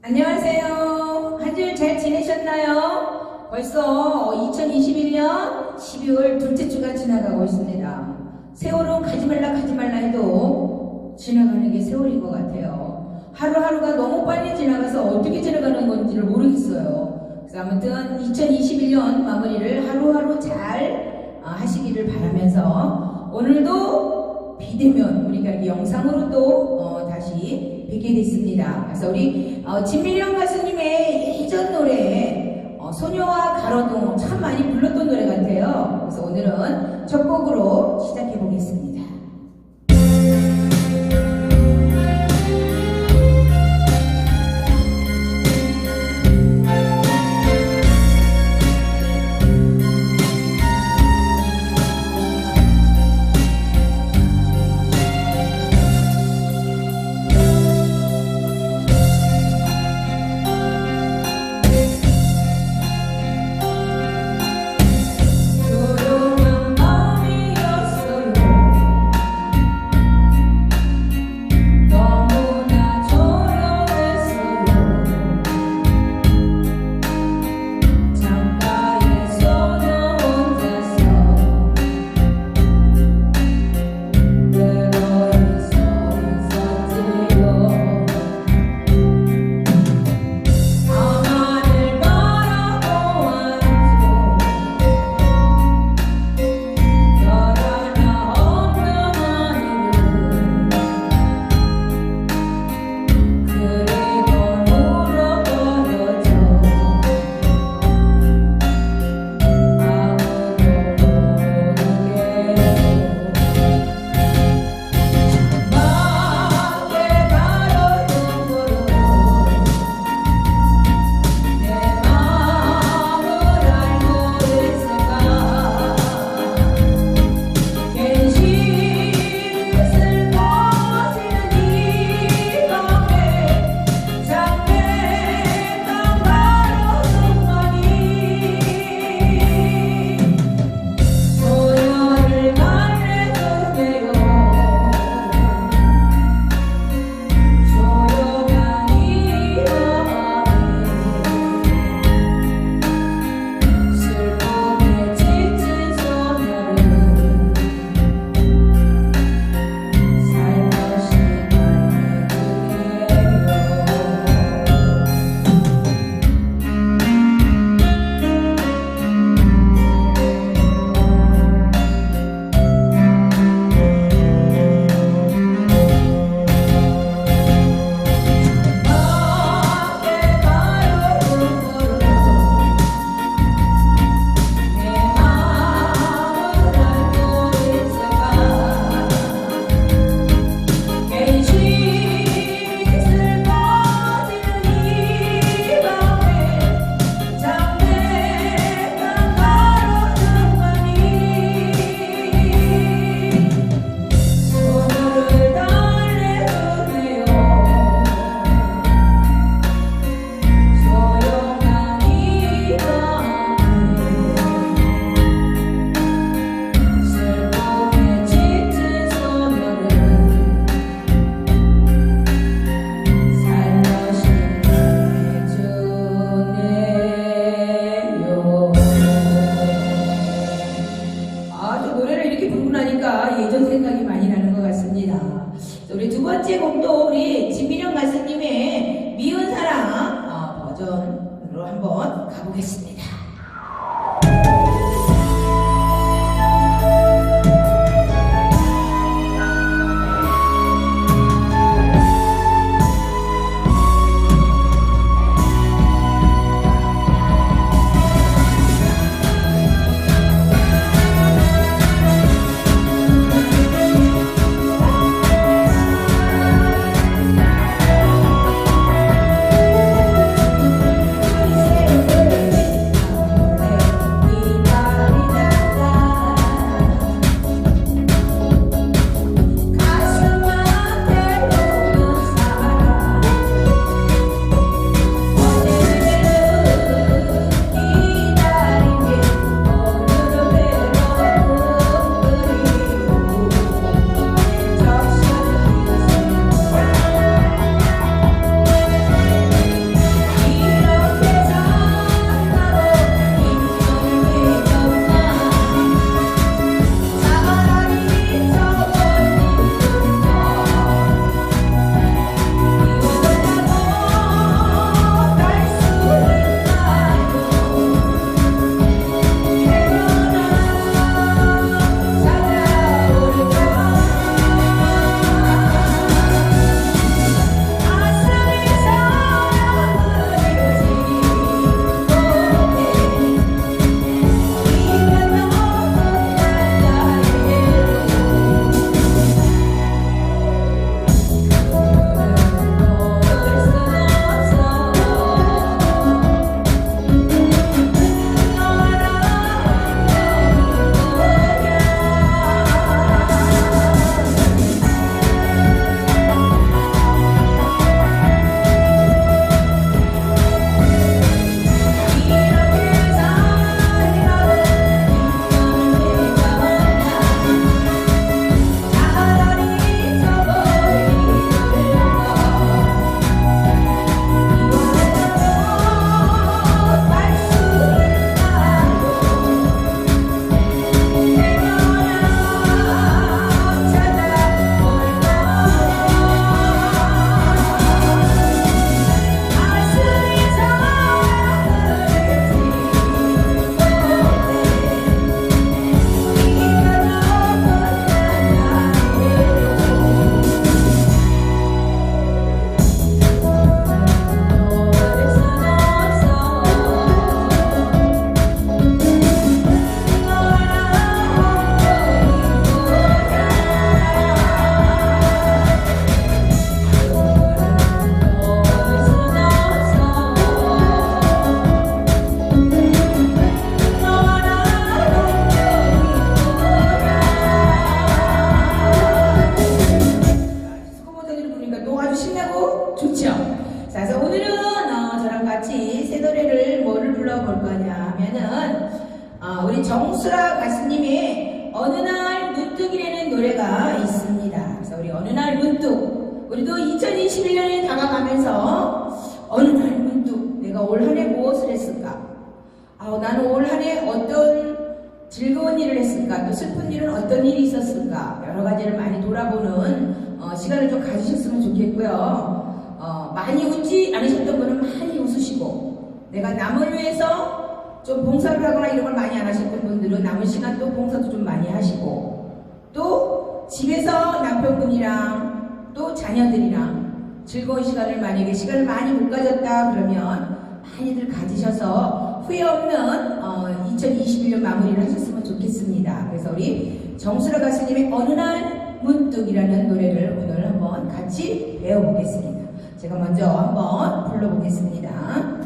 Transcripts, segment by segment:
안녕하세요. 한주잘 지내셨나요? 벌써 2021년 12월 둘째 주가 지나가고 있습니다. 세월은 가지 말라 가지 말라 해도 지나가는 게 세월인 것 같아요. 하루하루가 너무 빨리 지나가서 어떻게 지나가는 건지를 모르겠어요. 그래서 아무튼 2021년 마무리를 하루하루 잘 아, 하시기를 바라면서 오늘도 비대면 우리가 이 영상으로 또 어, 다시 뵙게 됐습니다. 그래서 우리 어, 진미령 가수님의 예전 노래 어, 소녀와 가로등 참 많이 불렀던 노래 같아요. 그래서 오늘은 첫 곡으로 시작해 보겠습니다. 시간을 좀 가지셨으면 좋겠고요. 어, 많이 웃지 않으셨던 분은 많이 웃으시고 내가 남을 위해서 좀 봉사를 하거나 이런 걸 많이 안 하셨던 분들은 남은 시간 또 봉사도 좀 많이 하시고 또 집에서 남편분이랑 또 자녀들이랑 즐거운 시간을 만약에 시간을 많이 못 가졌다 그러면 많이들 가지셔서 후회 없는 어, 2021년 마무리를 하셨으면 좋겠습니다. 그래서 우리 정수라 가수님의 어느 날 문득이라는 노래를 오늘 한번 같이 배워보겠습니다. 제가 먼저 한번 불러보겠습니다.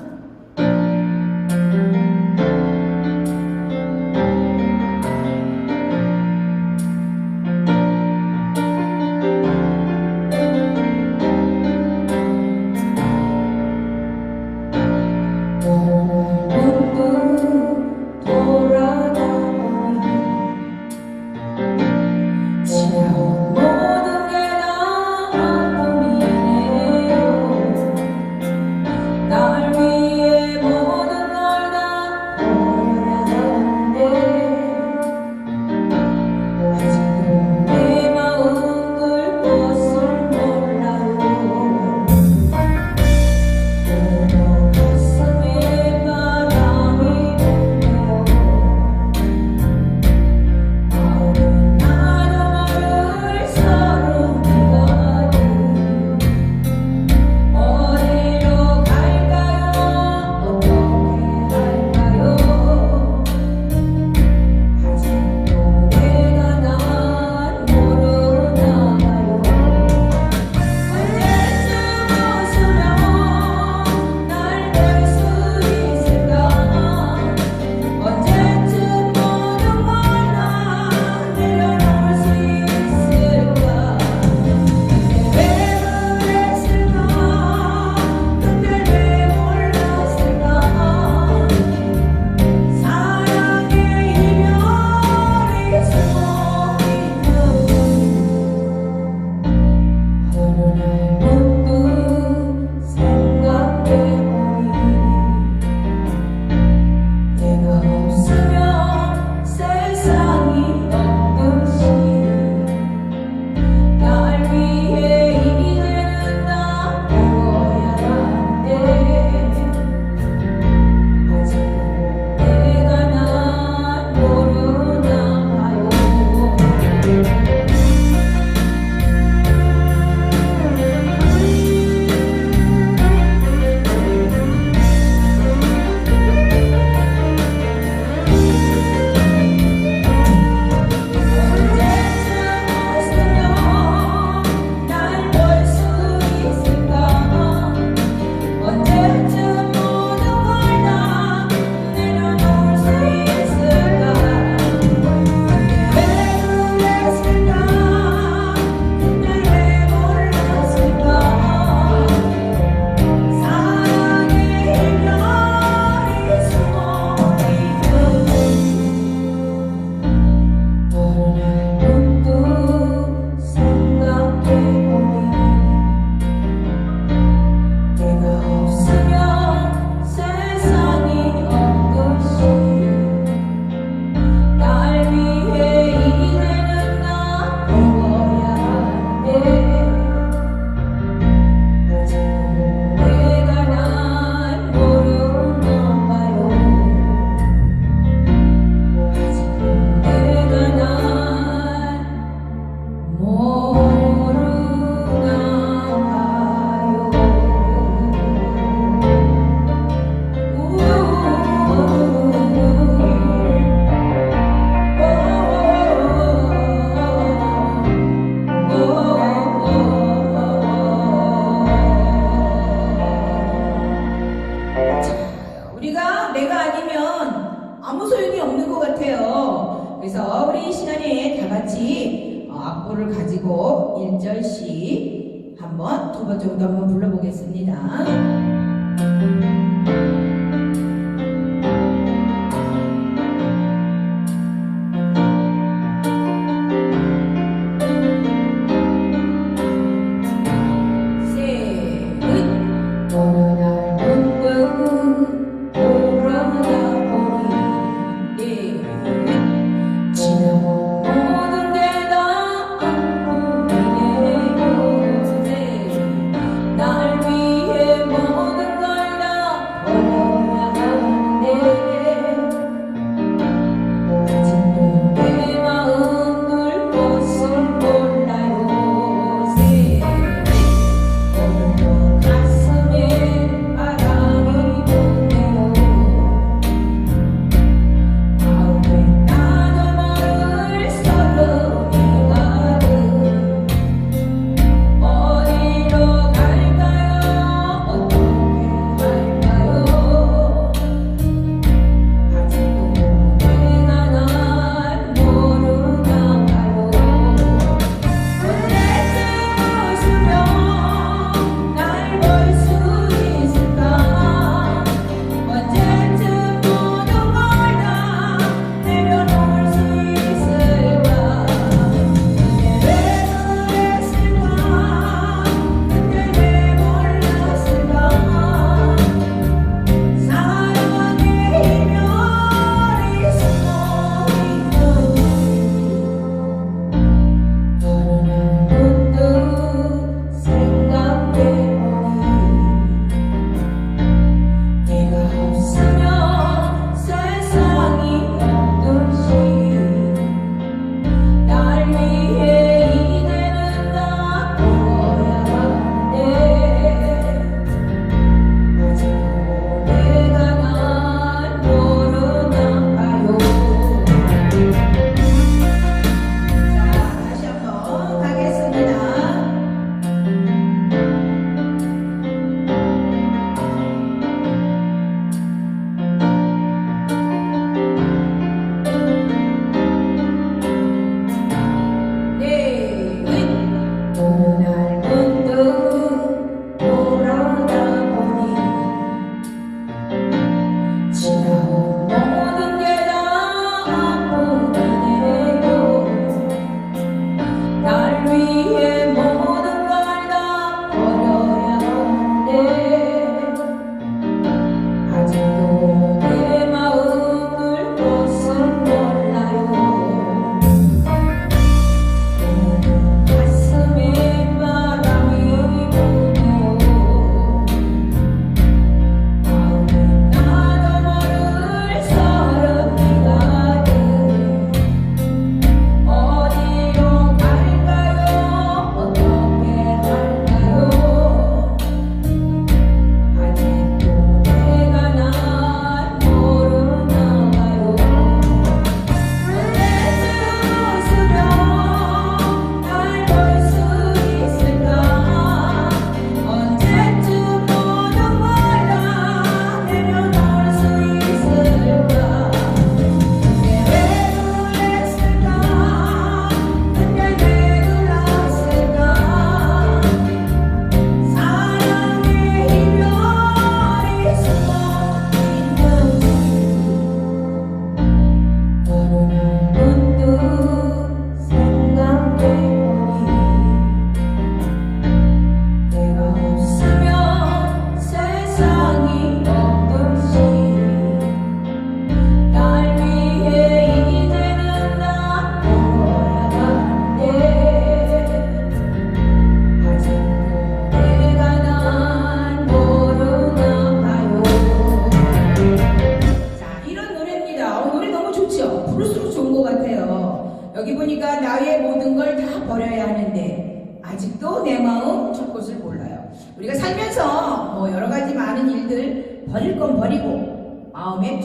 протягом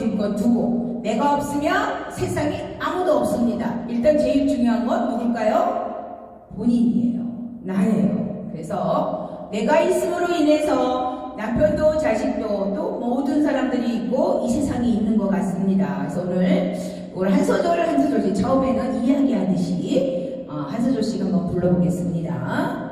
주인권 두고 내가 없으면 세상에 아무도 없습니다. 일단 제일 중요한 건 누굴까요? 본인이에요. 나예요. 그래서 내가 있음으로 인해서 남편도 자식도 또 모든 사람들이 있고 이 세상이 있는 것 같습니다. 그래서 오늘 오늘 한소조를 한 소절씩 처음에는 이야기하듯이 어, 한 소절씩 한번 불러보겠습니다.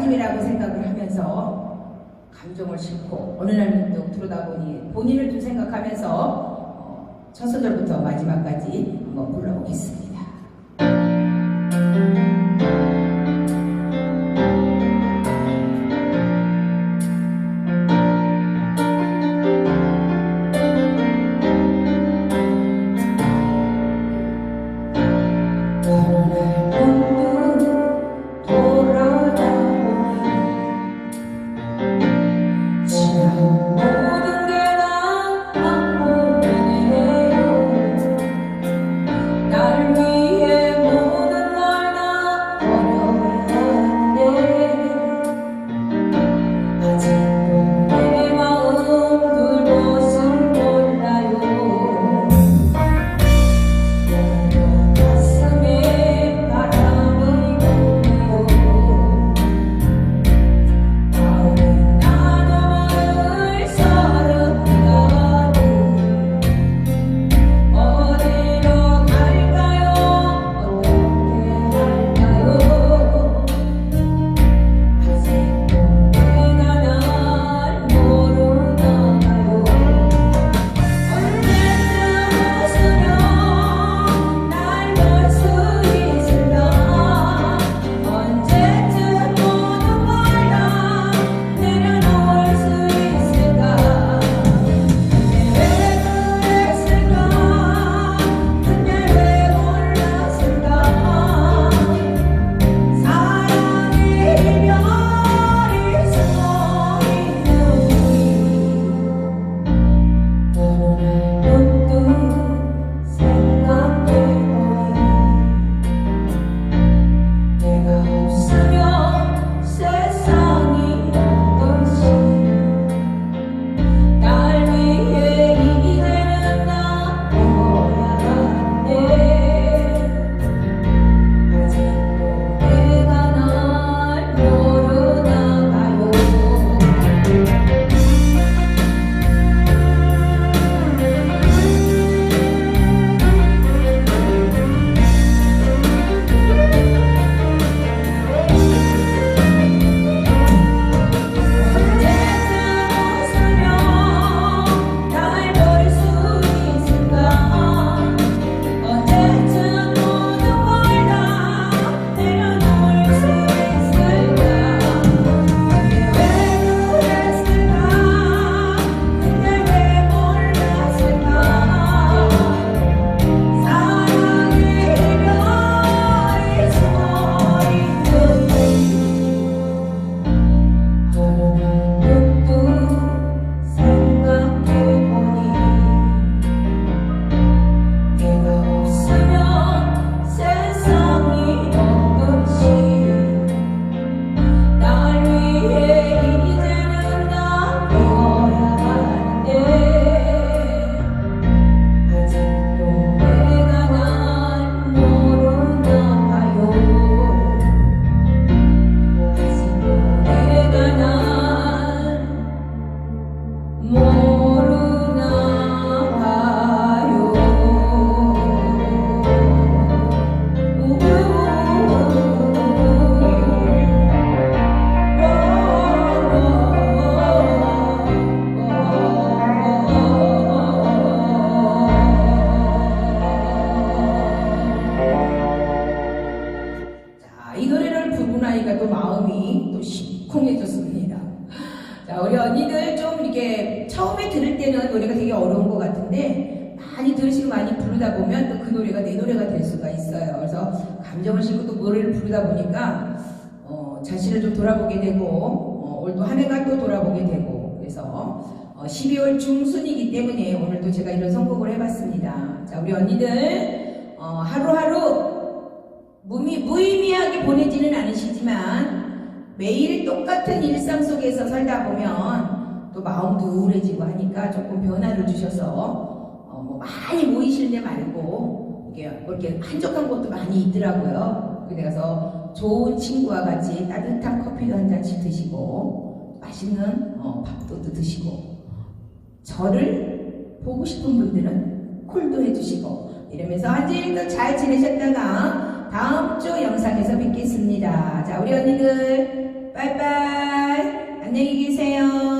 하나님이라고 생각을 하면서 감정을 싣고 어느 날 문득 들여다보니 본인을 좀 생각하면서 어, 첫 소절부터 마지막까지 한번 불러보겠습니다. 돌아보게 되고 어, 올또한 해가 또 돌아보게 되고 그래서 어, 12월 중순이기 때문에 오늘 또 제가 이런 선곡을 해봤습니다. 자, 우리 언니들 어, 하루하루 무미, 무의미하게 보내지는 않으시지만 매일 똑같은 일상 속에서 살다 보면 또 마음도 우울해지고 하니까 조금 변화를 주셔서 어, 뭐 많이 모이실 때 말고 이게 뭐 이렇게 한적한 곳도 많이 있더라고요. 그래 가서 좋은 친구와 같이 따뜻한 커피도 한 잔씩 드시고 맛있는 어, 밥도 또 드시고 저를 보고 싶은 분들은 콜도 해주시고 이러면서 한 주일도 잘 지내셨다가 다음 주 영상에서 뵙겠습니다. 자, 우리 언니들, 빠이빠이. 안녕히 계세요.